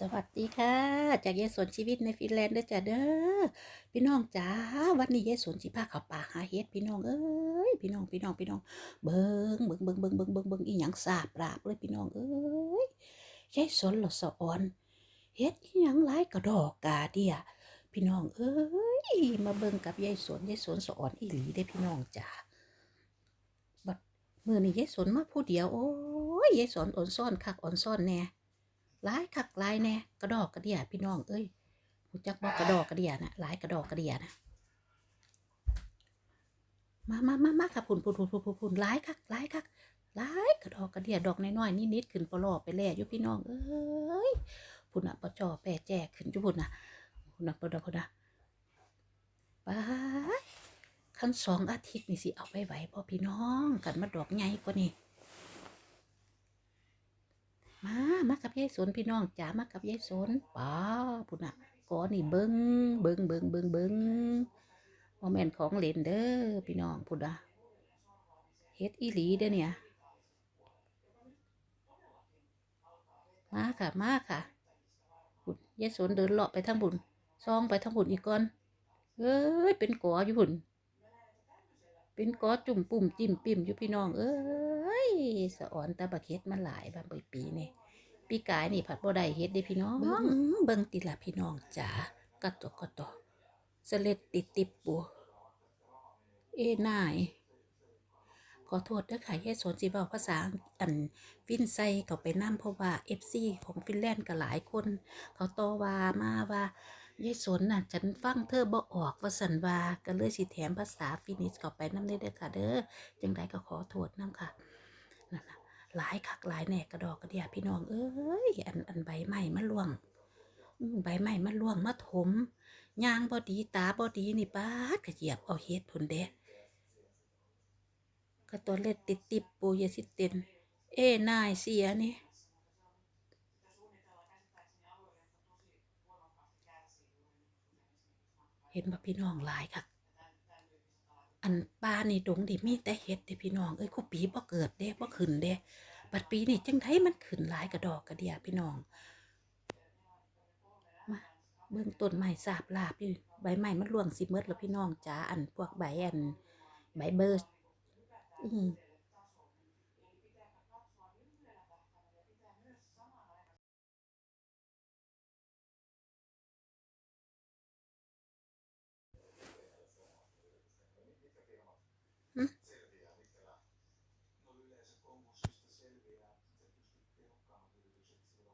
สวัสดีค่ะ จากยายสนชีวิตในฟินแลนด์เด้อจ้ะเด้อพี่น้องจ้าวันนี้ยายสนสิพาเขาป่าหาเฮ็ดพี่น้องเอ้ยพี่น้องพี่น้องพี่น้องเบิงเบิงเบิงเบิงเบิงเบิงเบิงอีหยังสาบราบเลยพี่น้องเอ้ยยายสนหรอสะออนเฮ็ดอีหยังหลายกระดอกกาเดียพี่น้องเอ้ยมาเบิ่งกับยายสนยายสนสะออนอีหลีเด้พี่น้องจ้าบัดมื้อนี้ยายสนมาผู้เดียวโอ้ยยายสนอ่อนซ่อนคักอ่อนซ่อนแน่ หลายคักหลายแน่กระดอกกระเดียพี่น้องเอ้ยรู้จักบอกกระดอกกระเดียนะหลายกระดอกกระเดียนะมามามามาค่ะพุ่นพุ่นพุ่นพุ่นพุ่นพุ่นหลายคักหลายคักหลายกระดอกกระเดียดอกน้อยๆนิดๆขึ้นปลอไปแล่อยู่พี่น้องเอ้ยพุ่นอะปจอแปรแจกขึ้นอยู่พุ่นน่ะพุ่นน่ะพุ่นน่ะพุ่นน่ะไปขั้นสองอาทิตย์นี่สิเอาไปไหวพอพี่น้องกันมาดอกใหญ่กว่านี่ มา มากับยายสนพี่น้องจ๋ามากับยายสนป้าพุ่นน่ะก่อนนี่เบิงเบิงเบิงเบิงเบิงโมแมนต์ของเล่นเด้อพี่น้องพุ่นน่ะเฮ็ดอีหลีเด้อเนี่ย มาค่ะ มาค่ะพุ่นยายสนเดินเลาะไปทางบุญซองไปทางบุญอีกก่อนเอ้ยเป็นกออยู่พุ่นเป็นกอจุ่มปุ่มจิ้มปิ่มอยู่พี่น้อง เอ้ย สะอ่อนตาบะเค็ดมาหลายบางปีนี่ปีกายนี่ผัดบ่ได้เฮ็ดเด้พี่น้อง เบิ่งติละพี่น้องจ๋ากะตอกกะตอสะเล็ดติดติบปูเอ้นายขอโทษเด้อค่ะยายสนสิเว้าภาษาอันฟินไซเขาไปนํเพราะว่า FC ของฟินแลนด์ก็หลายคน เขาต่อว่ามาว่ายายสนน่ะ ฉันฟังเธอบ่ออกว่าสันว่าก็เลยสิแถมภาษาฟินิชเข้าไปนำได้เด้อค่ะเด้อจังไดก็ขอโทษนํค่ะ นั่นนะหลายคักหลายแหน่กระดอกกระเดียพี่น้องเอ้ยอันอันใบไม้มาล่วงอืมใบไม้มาล่วงมาถมยางบ่ดีตาบ่ดีนี่ปาดก็เหยียบเอาเฮ็ดพุ่นเด้ก็ตัวเล็ดติดติบปูยาสิเต็นเอ้นายเสียนี่เห็นบ่พี่น้องหลายค่ะ อันป้านี่ดงดิมีแต่เห็ดเด้พี่น้องเอ้ยคู่ปีบ่เกิดเด้บ่ขึ้นเด้บัดปีนี่จังไดมันขึ้นหลายกระดอกกระเดียพี่น้องมาเบื้องต้นใหม่สาบลาบอยู่ใบใหม่มันร่วงสิเมดแล้วพี่น้องจ๋าอันพวกใบอันใบเบอร์อืมก็ตกก็ตกใกล้เกี่ยวเสียนี่ก็ตัวอีหันเปียนี่นะเปียนี่นะเปียนี่นะดอกเล็กๆดอกน้อยๆ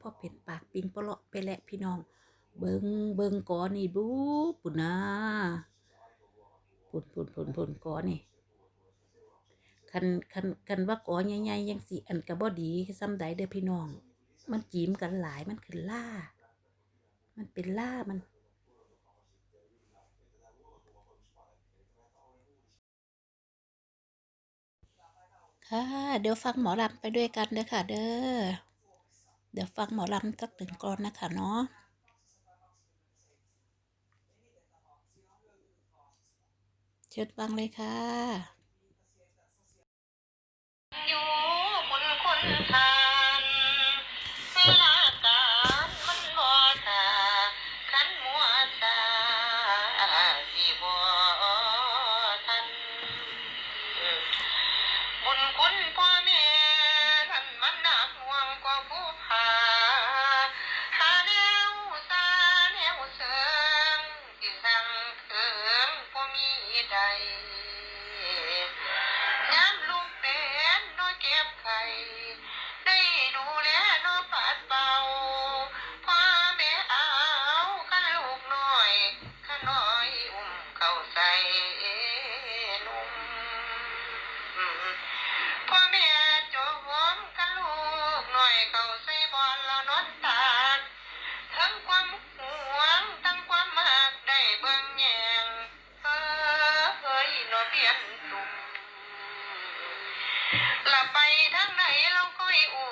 พอเป็นปากปิงปลาะไปแหละพี่น้องเบิงเบิงก้อนนี่บูปุ่นนะปุ่นปุ่นปุ่นปุ่นก้อนนี่คันคันคันว่าก้อนใหญ่ๆยังสิอันกระบอดีซ้ำใดเด้อพี่น้อง มันจีมกันหลายมันคือล่า มันเป็นล่ามัน ค่ะ เดี๋ยวฟังหมอลำไปด้วยกันเด้อค่ะ เด้อ เดี๋ยวฟังหมอลำสักหนึ่งกรอนนะคะเนาะเชิญฟังเลยค่ะอยู่บนคนทาง เ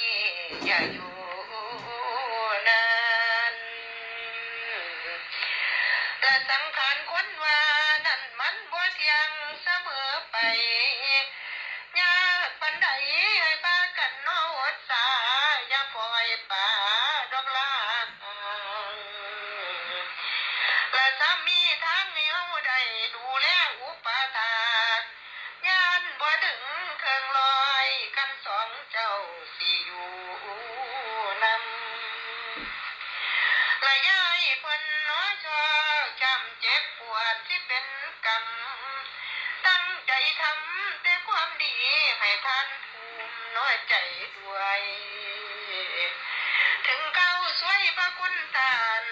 นี้อย่าอยู่นานและสังขารคนว่านั่นมันบ่เที่ยงเสมอไป ให้ท่านภูมิน้อยใจด้วย ถึงเก้าสวยพระคุณทาน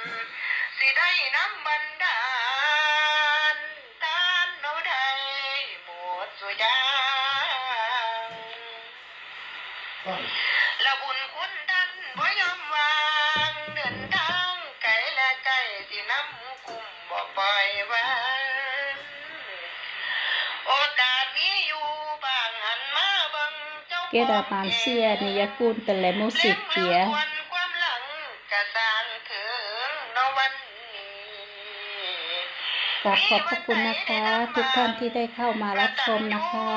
สิได้น้ำบัน เจ้าเกดาปานเซียนิยกูลแต่และมูสิกเกียลี้งมาความหลังกระสางถึงนวันกราบขอบพระคุณนะคะ ทุกท่านที่ได้เข้ามารับชมนะคะ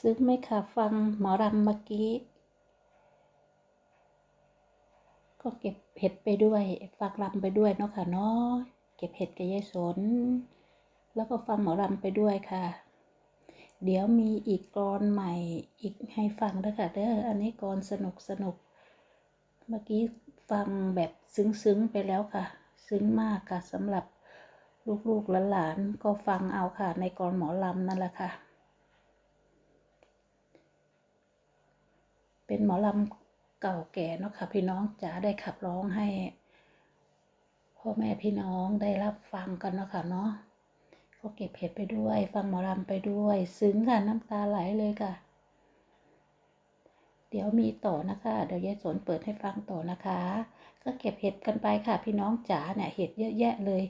ซึ้งไหมคะฟังหมอรำเมื่อกี้ ก็เก็บเห็ดไปด้วยฟังรำไปด้วยเนาะค่ะเนาะเก็บเห็ดกับยายสน แล้วก็ฟังหมอรำไปด้วยค่ะ เดี๋ยวมีอีกกรอนใหม่อีกให้ฟังด้วยค่ะเด้ออันนี้กรอนสนุกสนุกเมื่อกี้ฟังแบบซึ้งๆไปแล้วค่ะ ซึ้งมากค่ะสำหรับลูกๆหลานๆก็ฟังเอาค่ะ ในกรหมอลำนั่นแหละค่ะ เป็นหมอลำเก่าแก่เนาะค่ะพี่น้องจ๋าได้ขับร้องให้พ่อแม่พี่น้องได้รับฟังกันเนาะค่ะเนาะก็เก็บเห็ดไปด้วย ฟังหมอลำไปด้วย ซึ้งค่ะน้ำตาไหลเลยค่ะ เดี๋ยวมีต่อนะคะ เดี๋ยวยายสนเปิดให้ฟังต่อนะคะ ก็เก็บเห็ดกันไปค่ะ พี่น้องจ๋าเนี่ยเห็ดเยอะแยะเลย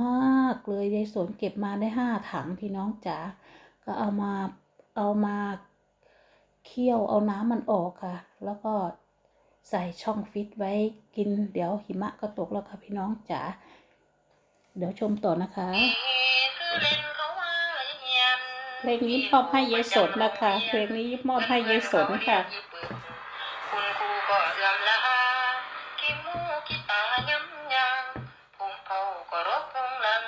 มากเลยยายสนเก็บมาได้ห้าถังพี่น้องจ๋าก็เอามาเอามา เคี่ยวเอาน้ำมันออกค่ะ แล้วก็ใส่ช่องฟิตไว้กิน เดี๋ยวหิมะก็ตกแล้วค่ะพี่น้องจ๋าเดี๋ยวชมต่อนะคะคือเล่นเขาว่าเงียนเพลงนี้มอบให้ยายสนนะคะ เพลงนี้มอบให้ยายสนค่ะคุณครูก็เอื้อมละอาขี้มูกขี้ตาย้ำยางพุงเผาก็รบพงลัน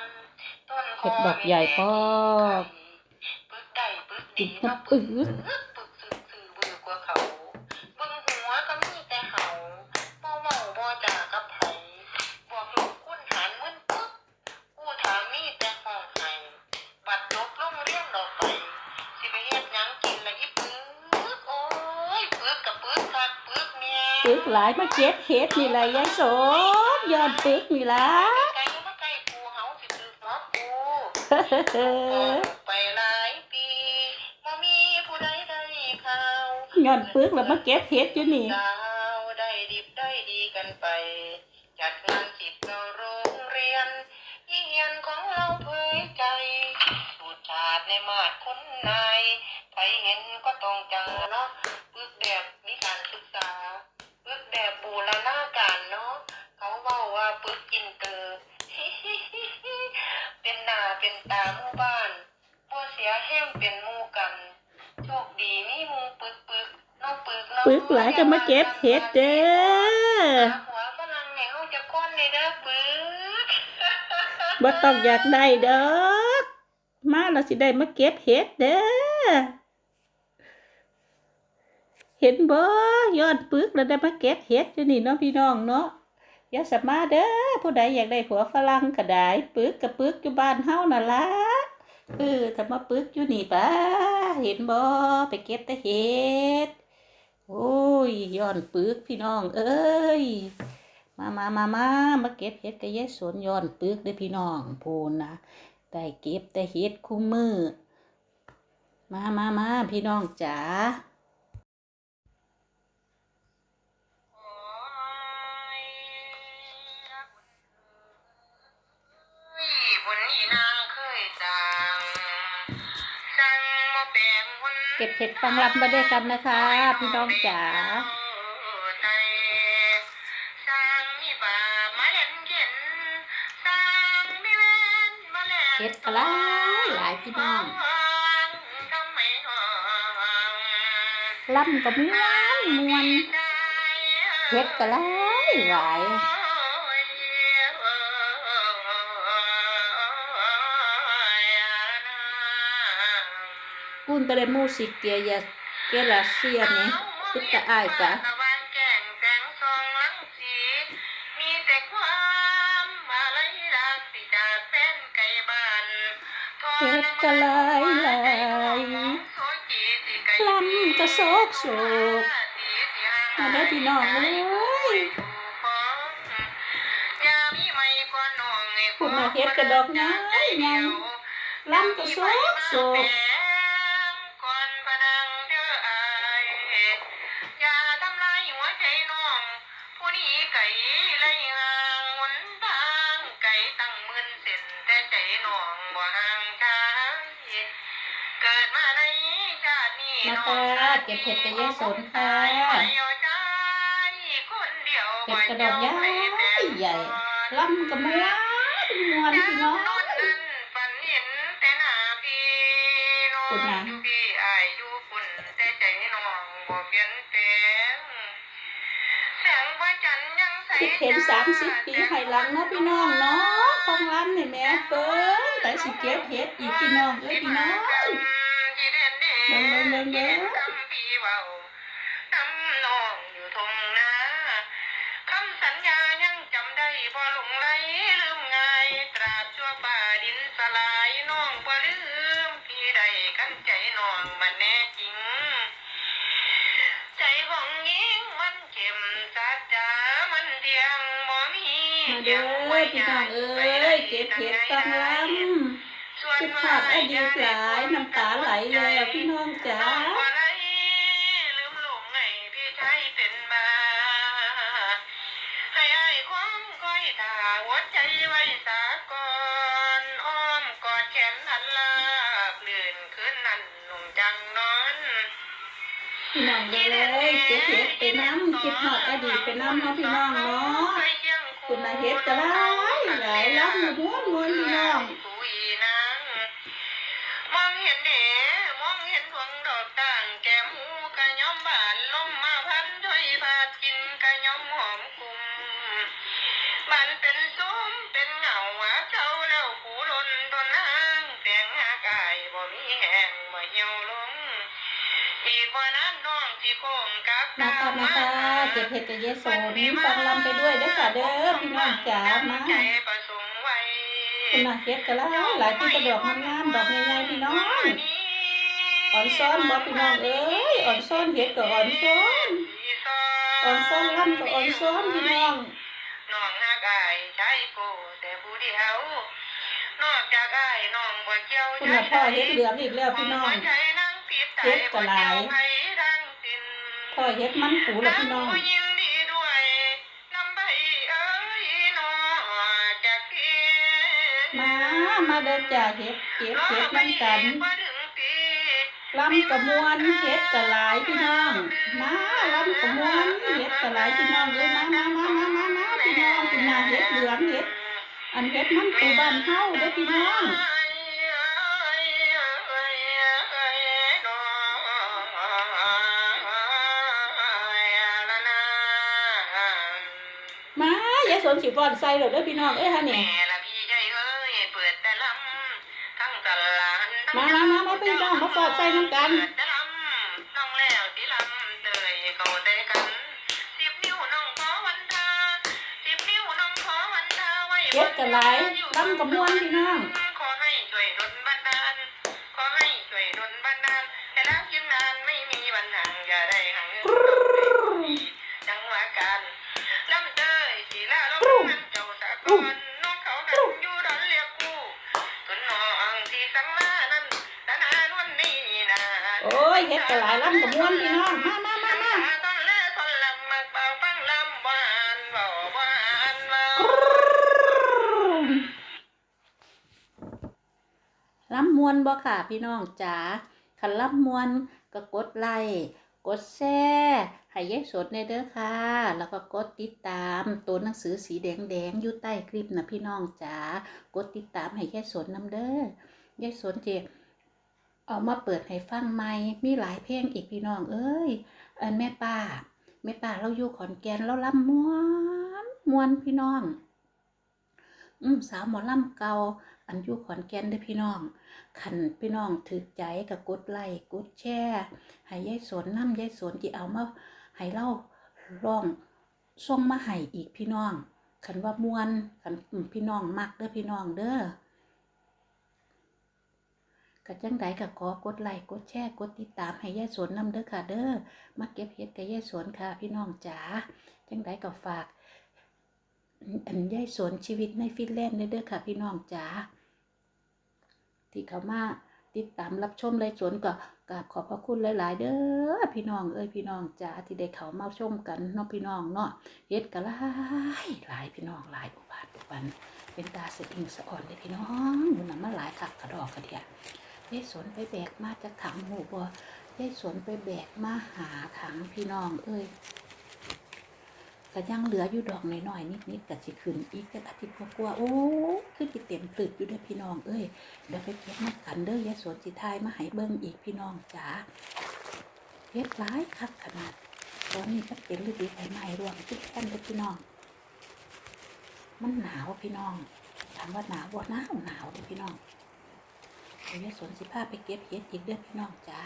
ต้นคเห็ดดอกใหญ่ปอกปึกได้ปึกดีน้ำปื้อปึก หลายมาเก็บเห็ดนี่แหละยายสมยอดปึกนี่ล่ะไก่มาไก่กูเฮาสิถือหัวกูไปหลายปีบ่มีผู้ใดได้ข่าวยอดปึกแล้วมาเก็บเห็ดอยู่นี่สาวได้ดิบได้ดีกันไป จัดงานสิบเราโรงเรียนเยียนของเราเผยใจสูตรชาติในมาดคนนายใครเห็นก็ต้องจังเนาะปึกแบบมีการศึกษา ปึกอินเตอร์เป็นหน้าเป็นตาหมู่บ้านบ่เสียแห้งเป็นหมู่กัน โชคดีมีหมู่ปึกปึกน้องปึกน้องปึกหลายก็มาเก็บเห็ดเด้อหัวฝรั่งให้เฮาจะก้นเลยเด้อปึกบ่ต้องอยากได้ดอกมาเราสิได้มาเก็บเห็ดเด้อเห็นบ่ยอดปึกแล้วได้มาเก็บเห็ดอยู่นี่เนาะพี่น้องเนาะอ ย่าสมาเด้อผู้ใดอยากได้ผัวฝรั่งก็ได้ปึกกับปึกอยู่บ้านเฮานั่นล่ะเออถ้ามาปึกอยู่นี่ป้าเห็นบ่ไปเก็บแต่เห็ดโอ้ยย้อนปึกพี่น้อง เอ้ยมามามามามาเก็บเห็ดกระเยสวนย้อนปึกเด้อพี่น้องพูนนะได้เก็บแต่เห็ดคู่มือมามามาพี่น้องจ๋า ก็บเห็ดฟังรับมาด้วยกันนะคะ พี่น้องจ๋าเล่นเย็นสร้วห็ดกระไรหลายพี่น้องทำไมหอล่ำกับม้วนมวนเห็ดกระไรหลายคุณไปเล่นมูสิกเกียร์ยาย นไกลบ้านเฮ็ดกะหลายหลายลำกระโซกโศกมาได้อพี่น้องเอ้ยคุณน่ะเฮ็ดกระดอกน้อยไงลำกระโซกโศกก่ กับยายสนค่ะเป็ดกระดองย้ายใหญ่ล่ำกับมวนมวนพี่น้องปุ่นนะคิดเห็นสามสิบปีไห่หลังนะพี่น้องเนาะฟังล้ำเนี่ยแม่เปิ้ลแต่สิเก็บเห็ดอีกพี่น้องเลยพี่น้องเดินเดินเดินเดิน ใดกันใจน้องมันแน่จริง ใจของหญิงมันเข้มสัจจามันเดียงบ่มีมาเด้อพี่น้องเอ้ยเก็บเห็ดฟังลำคิดภาพอดีตหลายน้ำตาไหลเลยอะพี่น้องจ๋า เฮ็ดไปน้ำคิดหอดอดีตไปน้ำเนาะพี่น้องเนาะคุณนาเฮ็ดก็ได้ไหลายลำม่วนม่วนพี่น้องมองเห็นเด๋มองเห็นดวงดอกต่างแก้มหูก ค่ะมาค่ะเก็บเห็ดกับเยสนฟังลำไปด้วยเด้อค่ะเด้อพี่น้องจ๋ามาใจประสงค์ไว้คุณน่ะเฮ็ดก็หลายหลายที่กระดอกงามๆดอกใหญ่ๆพี่น้องอ่อนซ้อนบ่พี่น้องเอ้ยอ่อนซ้อนเฮ็ดก็อ่อนซ้อนสอนอ่อนซ้อนล่ำก็อ่อนซ้อนพี่น้องน้องหักอายใช้โกแต่ผู้เดียวนอกจากอายน้องบ่เกี่ยวคุณน่ะพ่อเฮ็ดเหลืองอีกแล้วพี่น้องหัวใจนั่งติดใจเฮ็ดก็หลาย พ่อเฮ็ดมันปูแล้วพี่น้องผู้ยินดีด้วยนำใบเอ้ยน้อจากพี่มา มาเดินจ่าเฮ็ดเก็บเฮ็ดน้ำกันบ่ถึงปีลำกระมวนเฮ็ดกระหลายพี่น้อง มาลำกระมวนเฮ็ดกระหลายพี่น้องเลยมามามามามามาพี่น้องคุณน่ะเฮ็ดเหลืองเฮ็ดอันเฮ็ดมันปูบ้านเฮาเด้อพี่น้อง สนสิฟ้อนใส่เลยเด้อพี่น้องเอ้ยฮะแม่เนี่ยละพี่ใหญ่เอ้ยเปิดแต่ลำทั้งตลาดมามามามาพี่น้องมาฟ้อนใส่น้ำกันเปิดแต่ลำน้องแล้วสิลำเตยเข้าแต่กันสิบนิ้วน้องขอวันทาสิบนิ้วน้องขอวันทาไว้เฮ็ดกระหลายลำกระมวนพี่น้อง ยเฮ็ดกระหลายลำกระมวนพี่น้องมามามามาล้ำมวนบอค่ะพี่น้องจ๋าคันล้ำมวนก็กดไลค์กดแชร์ให้ยายสดในเด้อค่ะ แล้วก็กดติดตามตัวหนังสือสีแดงๆอยู่ใต้คลิปนะพี่น้องจ๋ากดติดตามให้ยายสดนนํเด้อยายสนเจ เอามาเปิดให้ฟังใหม่มีหลายเพลงอีกพี่น้องเอ้ยอันแม่ป้าแม่ป้าเราอยู่ขอนแก่นเราล่ำม้วนม้วนพี่น้อง อืมสาวหมอล่ำเก่าอันอยู่ขอนแก่นเด้อพี่น้องขันพี่น้องถือใจกับกดไลค์กดแชร์ให้ยายสนน้ำยายสนที่เอามาให้เล่าร้องส่งมาให้อีกพี่น้องขันว่ามวนขันพี่น้องมักเด้อพี่น้องเด้อ กัจังใดก็ขอกดไลค์กดแชร์กดติดตามให้ยายสนน้ำเด้อค่ะเด้อมาเก็บเห็ดกับยายสนค่ะ พี่น้องจ๋าจังใดก็ฝากอันยายสนชีวิตในฟินแลนด์เด้อค่ะ พี่น้องจ๋าที่เขามาติดตามรับชมเลยสวนก็กราบขอบพระคุณหลาย ๆ เด้อพี่น้องเอ้ยพี่น้องจ๋าที่ได้เขามาชมกันเนาะพี่น้องเนาะเฮ็ดก็หลายหลายพี่น้องหลายอุบาทอุบันเป็นตาสะอิงสะอ่อนเลยพี่น้องมันน่ะมาหลายคักกระดอกกระเดีย ยายสวนไปแบกมาจากถังหมู่บ่ยายสวนไปแบกมาหาถังพี่น้องเอ้ยก็ยังเหลืออยู่ดอกน้อยๆนิดๆก็สิขึ้นอีกจักอาทิตย์กว่าๆโอ้คือสิเต็มปลึกอยู่เด้อพี่น้องเอ้ยเดี๋ยวไปเก็บมากันเด้อยายสวนสิทายมาให้เบิ่งอีกพี่น้องจ๋าเฮ็ดหลายคักขนาดตอนนี้ก็เป็นฤดูใบไม้ร่วงทุกท่านเด้อพี่น้อง มันหนาวพี่น้องถามว่าหนาวบ่หนาวหนาวเด้อพี่น้อง เดี๋ยวสวนสิพาไปเก็บเฮ็ดอีกเด้อพี่น้องจ๋า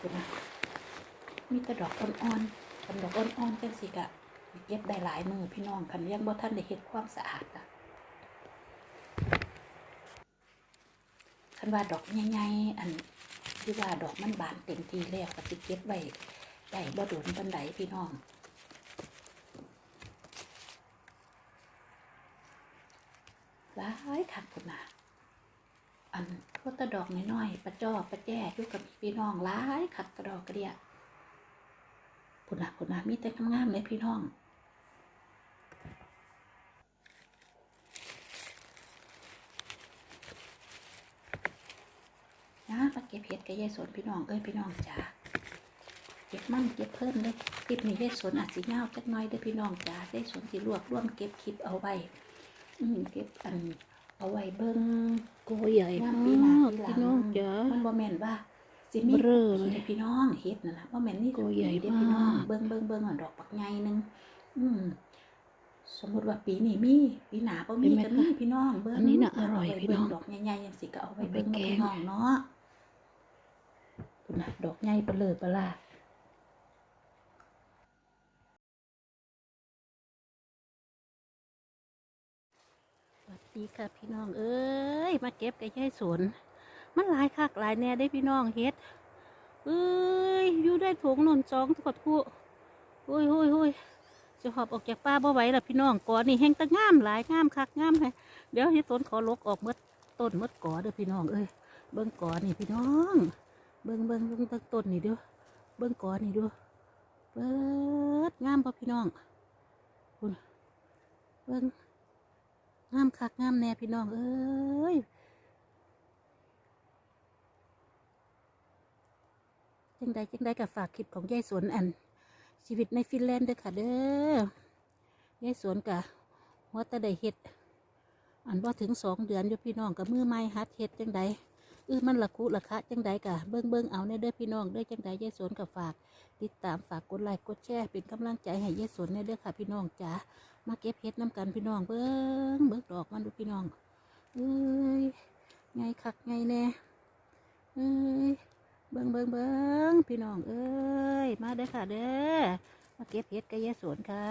ดูนะมีแต่ดอกอ่อนๆกันดอกอ่อนๆจังสิกะเก็บได้หลายมือพี่น้องคันยังบ่ท่านได้เฮ็ดความสะอาดอะคันว่าดอกใหญ่ๆอันที่ว่าดอกมันบานเต็มทีแล้วก็สิเก็บไว้ได้บ่โดนปานใดพี่น้องหลายคักพุ่นน่ะอันพวกตะดอกน้อยๆประจ้อประแจ้อยู่กับพี่น้องหลายคักกระดอกกระเดียพุ่นน่ะพุ่นน่ะมีแต่งามๆเลยพี่น้องนะมาเก็บเห็ดกับยายสนพี่น้องเอ้ยพี่น้องจ๋าเก็บมั่นเก็บเพิ่มเลยคลิปนี้ยายสนอาจสิเงาจักหน้อยเด้อพี่น้องจ๋ายายสนสิรวบรวมเก็บคลิปเอาไว้อืมเก็บอัน เอาไว้เบิ่งโกใหญ่งามมปีหน้าากปีหลังพี่น้องจ๋ามันบ่แม่นว่าสิมีเบ้อปีเลยเด้อพี่น้องเฮ็ดนั่นล่ะบ่แม่นนี่โกใหญ่เด้อพี่น้องมากเบิ่งเบิ่งเบิ่งอะดอกปักใหญ่หนึงอืมสมมุติว่าปีนี้มีปีหน้าบ่มีก็มีพี่น้องเบิ่งอันนี้น่ะอร่อยเาไว้พี่เบิ่น้องดอกใหญ่ๆจังสิก็เอาไว้เอาไปเบิ่งแกงพี่น้องเนาะพุ่นน่ะดอกใหญ่เปะเลยปะล่ะ ดีค่ะพี่น้อง เอ้ย มาเก็บกับยายสนมันหลายคักหลายแน่ได้พี่น้องเฮ็ดเอ้ยอยู่ได้ถงนนสองขอดคู่โอ้ยโอ้ยโอ้ยจะหอบออกจากป่าบ่ไหวละพี่น้องก่อนนี่แห้งตะงามหลายงามคักงามเลยเดี๋ยวเฮ็ดสวนขอลกออกเมดต้นเมดก่อเด้อพี่น้องเอ้ยเบิ่งก่อนี่พี่น้อง เบิ่งเบิ่งเบิ่งเบิ่งต้นนี่เด้อเบิ่งก่อนี่เด้อเบิดงามป่ะพี่น้องคุณเบิ่ง งามคักงามแน่พี่น้องเอ้ยจังใดจังใดกับฝากคลิปของยายสวนอัน ชีวิตในฟินแลนด์เด้อค่ะเด้อยายสวนกะว่าแต่ได้เห็ด อันว่าถึงสองเดือนอยู่พี่น้องกับมือไม้ฮัดเห็ดจังใด เออมันละคุละคะจังใดกะเบิ่งเบิ่งเอาในเด้อพี่น้องเด้อจังใดยายสวนกับฝาก ติดตามฝากกดไลค์กดแชร์เป็นกำลังใจให้ยายสวนในเด้อค่ะ พี่น้องจ๋ามาเก็บเฮ็ดน้ำกันพี่น้องเบิ่งเบิ่งดอกมันดูพี่น้องเอ้ยไงคักไงแน่เอ้ยเบิ่งเบิ่งเบิ่งพี่น้องเอ้ยมาเด้อค่ะเด้อมาเก็บเห็ดกระยะสวนค่ะ